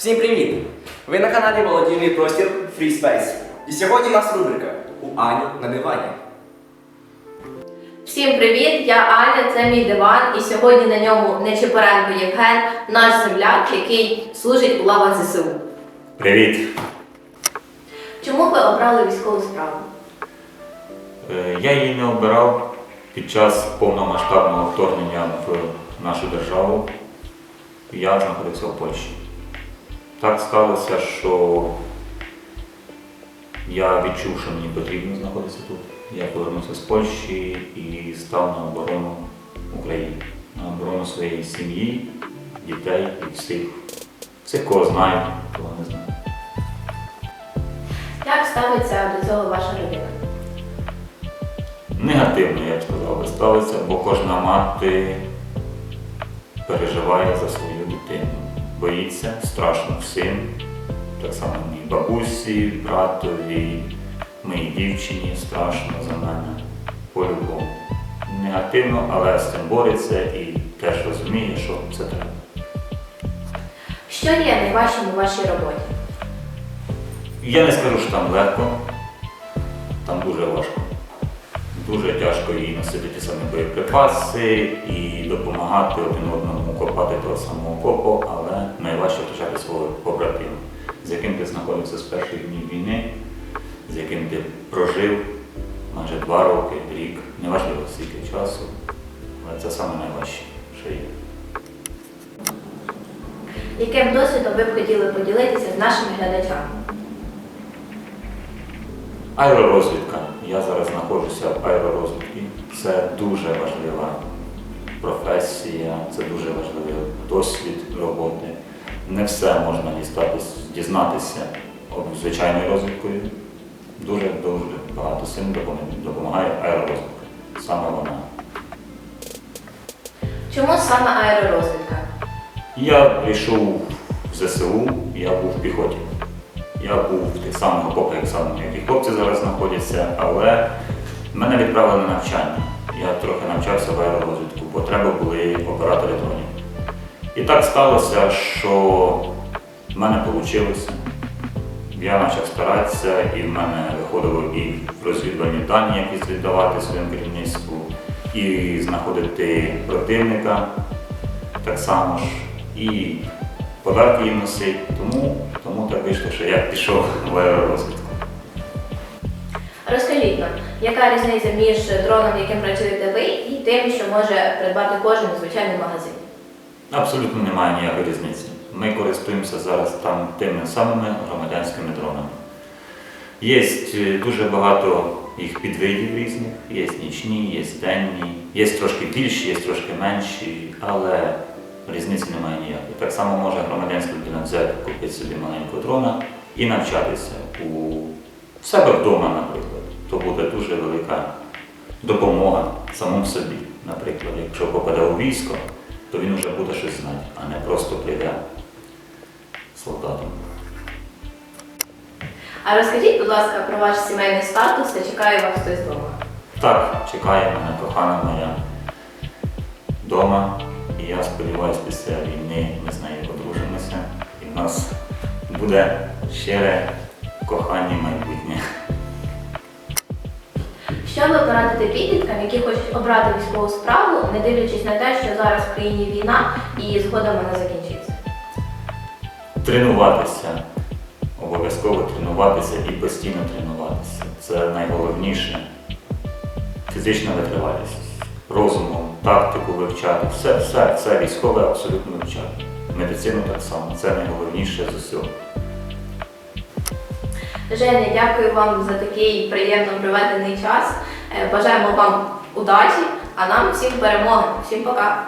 Всім привіт! Ви на каналі Володійний простір Free Space. І сьогодні у нас рубрика У Ані на дивані. Всім привіт! Я Аня, це мій диван, і сьогодні на ньому Нечепоренко Євген, наш земляк, який служить у лавах ЗСУ. Привіт! Чому ви обрали військову справу? Е, Я її не обирав під час повномасштабного вторгнення в нашу державу. Я знаходився в Польщі. Так сталося, що я відчув, що мені потрібно знаходитися тут. Я повернувся з Польщі і став на оборону України, на оборону своєї сім'ї, дітей і всіх, всіх, кого знаю, кого не знаю. Як ставиться до цього ваша родина? Негативно, я б сказав, ставиться, бо кожна мати переживає за свою дитину. Боїться, страшно всім. Так само моїй бабусі, братові, моїй дівчині страшно за мене. По-любому. Негативно, але з цим бореться і теж розуміє, що це треба. Що є найважчим у вашій роботі? Я не скажу, що там легко, там дуже важко. Дуже тяжко і носити ті самі боєприпаси, і допомагати один одному копати того самого копу, але найважче втрачати свого побратима, з яким ти знаходився з перших днів війни, з яким ти прожив майже два роки, рік, неважливо скільки часу, але це саме найважче, що є. Яким досвідом ви б хотіли поділитися з нашими глядачами? Аеророзвідка. Я зараз знаходжуся в аеророзвідці. Це дуже важлива професія, це дуже важливий досвід роботи. Не все можна дізнатися звичайною розвідкою. Дуже дуже багато сил допомагає- допомагає аеророзвідка. Саме вона. Чому саме аеророзвідка? Я прийшов в ЗСУ, я був в піхоті. Я був в тих самих окопах, як саме як і хлопці зараз знаходяться, але мене відправили на навчання. Я трохи навчався в аеророзвідку, бо треба були оператори дронів. І так сталося, що в мене вийшло. Я почав старатися, і в мене виходило і в розвідувальні дані якісь віддавати своєму керівництву, і знаходити противника так само ж, і подарки їм носити. Тому, тому так вийшло, що я пішов в аеророзвідку. Розкажіть нам, яка різниця між дроном, яким працюєте ви, і тим, що може придбати кожен у звичайному магазині? Абсолютно немає ніякої різниці. Ми користуємося зараз там тими самими громадянськими дронами. Є е, дуже багато їх підвидів різних, є нічні, є денні, є трошки більші, є трошки менші, але різниці немає ніякої. Так само може громадянська людина взяти, купити собі маленького дрона і навчатися у в себе вдома, наприклад. То буде дуже велика допомога самому собі. Наприклад, якщо попаде у військо, то він вже буде щось знати, а не просто прийде солдатом. А розкажіть, будь ласка, про ваш сімейний статус та чекає вас хтось вдома. Так, чекає мене кохана моя вдома, я сподіваюся, після війни ми з нею одружимося, і в нас буде щире кохання майбутнє. Що ви порадите підліткам, які хочуть обрати військову справу, не дивлячись на те, що зараз в країні війна і згодом вона закінчиться? Тренуватися, обов'язково тренуватися і постійно тренуватися. Це найголовніше. Фізична витривалість, розумом, тактику вивчати, все, все, все військове абсолютно вивчати. Медицину так само, це найголовніше з усього. Женя, дякую вам за такий приємно проведений час. Е, Бажаємо вам удачі, а нам всім перемоги. Всім пока!